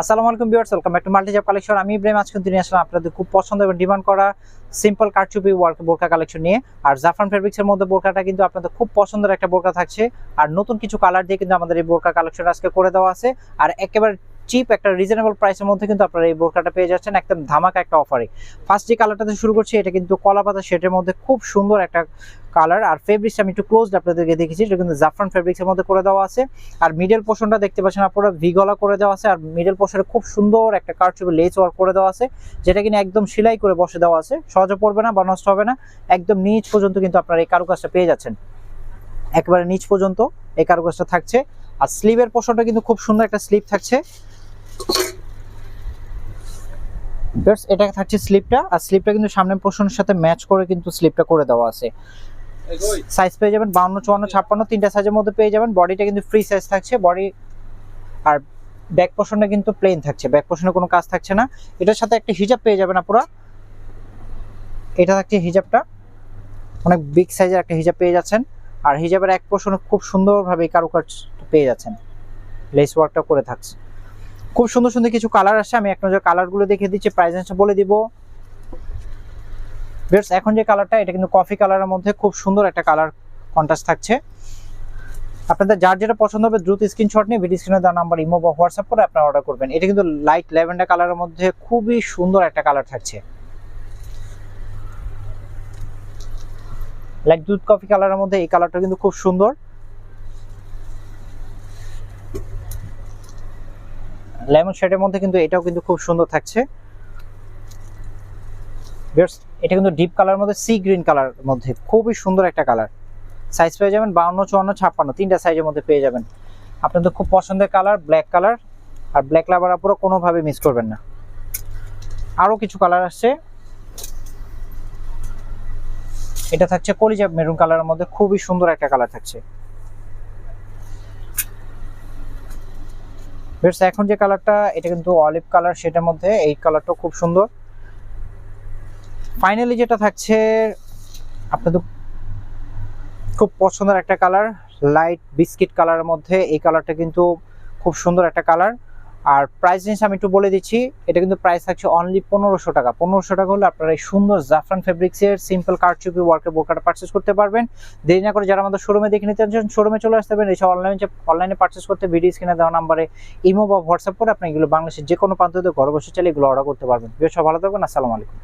আসসালামু আলাইকুম welcome back to multi job collection আমি ইব্রাহিম, আজকে নিয়ে আসলাম আপনাদের খুব পছন্দ এবং ডিমান্ড করা সিম্পল কারচুপি ওয়ার্ক বোরকা কালেকশন নিয়ে। আর জাফরান ফেব্রিক্সের মধ্যে বোরকাটা কিন্তু আপনাদের খুব পছন্দের একটা বোরকা থাকছে। আর নতুন কিছু কালার দিয়ে কিন্তু আমাদের এই বোরকা কালেকশন আজকে করে দেওয়া আছে। আর একেবারে চিপ একটা রিজনেবল প্রাইসের মধ্যে কিন্তু আপনারা এই বোরকাটা পেয়ে যাচ্ছেন, একদম ধামাকা একটা অফারে ফার্স্ট যে কালারটাতে শুরু করছি, এটা কিন্তু কলা পাতা শেটের মধ্যে খুব সুন্দর একটা কালার আর ফেব্রিক্সটা আমি একটু ক্লোজ আপনাদেরকে দেখেছি এটা কিন্তু জাফরান ফেব্রিক্সের মধ্যে করে দেওয়া আছে। আর মিডল পোর্শনটা দেখতে পাচ্ছেন আপনারা ভিগলা করে দেওয়া আছে। আর মিডল পোর্শনে খুব সুন্দর একটা কারচুপি লেস ওয়ার্ক করে দেওয়া আছে, যেটা কিনা একদম সেলাই করে বসে দেওয়া আছে। সহজে পড়বে না বা নষ্ট হবে না, একদম নিচ পর্যন্ত কিন্তু আপনারা এই কারুকাজটা পেয়ে যাচ্ছেন। একেবারে নিচ পর্যন্ত এই কারুকাজটা থাকছে। আর স্লিভের পোর্শনটা কিন্তু খুব সুন্দর একটা স্লিভ থাকছে। Viewers, এটা থাকছে স্লিপটা আর স্লিপটা কিন্তু সামনের পোর্শনের সাথে ম্যাচ করে কিন্তু স্লিপটা করে দেওয়া আছে। সাইজ পেয়ে যাবেন বাউন্ন চুয়ান্ন ছাপ্পান্ন তিনটা সাইজের মধ্যে পেয়ে যাবেন। বডিটা কিন্তু ফ্রি সাইজ থাকছে বডি আর ব্যাক পোর্শনটা কিন্তু প্লেন থাকছে ব্যাক পোর্শনে কোনো কাজ থাকছে না। এটার সাথে একটা হিজাব পেয়ে যাবেন আপনারা এটা থাকছে হিজাবটা অনেক বিগ সাইজের একটা হিজাব পেয়ে যাচ্ছেন। আর হিজাবের এক পোর্শনে খুব সুন্দরভাবে কারুকাজ পেয়ে যাচ্ছেন। লেস ওয়ার্কটা করে থাকছে। খুব সুন্দর সুন্দর কিছু কালার আসছে আমি এক নজর কালারগুলো দেখিয়ে দিচ্ছি প্রাইস বলে দিব। বেশ এখন যে কালারটা এটা কিন্তু কফি কালারের মধ্যে খুব সুন্দর একটা কালার কন্ট্রাস্ট থাকছে। আপনাদের যার যেটা পছন্দ হবে, দ্রুত স্ক্রিনশট নিয়ে ভিডিও স্ক্রিনে দেওয়া নাম্বার ইমো বা হোয়াটসঅ্যাপ করে আপনারা অর্ডার করবেন। এটা কিন্তু লাইট ল্যাভেন্ডার কালারের মধ্যে খুবই সুন্দর একটা কালার থাকছে। লাইট দুধ কফি কালারের মধ্যে এই কালারটা কিন্তু খুব সুন্দর। লেমন শেডের মধ্যে কিন্তু এটাও কিন্তু খুব সুন্দর থাকছে। এটা কিন্তু ডিপ কালার মধ্যে সি গ্রিন কালার মধ্যে খুবই সুন্দর একটা কালার সাইজ পেয়ে যাবেন বাউন্ন, চুয়ান্ন, ছাপ্পান্ন, তিনটা সাইজের মধ্যে পেয়ে যাবেন। আপনাদের খুব পছন্দের কালার ব্ল্যাক কালার আর ব্ল্যাক লাভার আপুরো কোনোভাবে মিস করবেন না। আরও কিছু কালার আসছে। এটা থাকছে কলিজা মেরুন কালারের মধ্যে খুবই সুন্দর একটা কালার থাকছে। Viewers, এখন যে কালারটা এটা কিন্তু অলিভ কালার সেটার মধ্যে এই কালারটা খুব সুন্দর। ফাইনালি যেটা থাকছে আপনাদের খুব পছন্দের একটা কালার লাইট বিস্কিট কালারের মধ্যে এই কালারটা কিন্তু খুব সুন্দর একটা কালার আর প্রাইস জিনিস আমি একটু বলে দিচ্ছি, এটা কিন্তু প্রাইস থাকছে অনলি পনেরোশো টাকা। পনেরোশো টাকা হলে আপনারা এই সুন্দর জাফরান ফেব্রিক্সের সিম্পল কারচুপি ওয়ার্কের বোরকাটা পার্চেস করতে পারবেন। দেরি না করে যারা আমাদের শোরুমে দেখে নিতে চান শোরুমে চলে আসতে পারেন। এসব অনলাইনে অনলাইনে পার্চেস করতে ভিডিও স্ক্রিনে দেওয়া নাম্বারে ইমো বা হোয়াটসঅ্যাপ করে আপনি এগুলো বাংলাদেশের যে কোনো প্রান্ত থেকে ঘরে বসে চালিয়ে এগুলো অর্ডার করতে পারবেন। বেশ ভালো থাকবেন। আসসালামু আলাইকুম।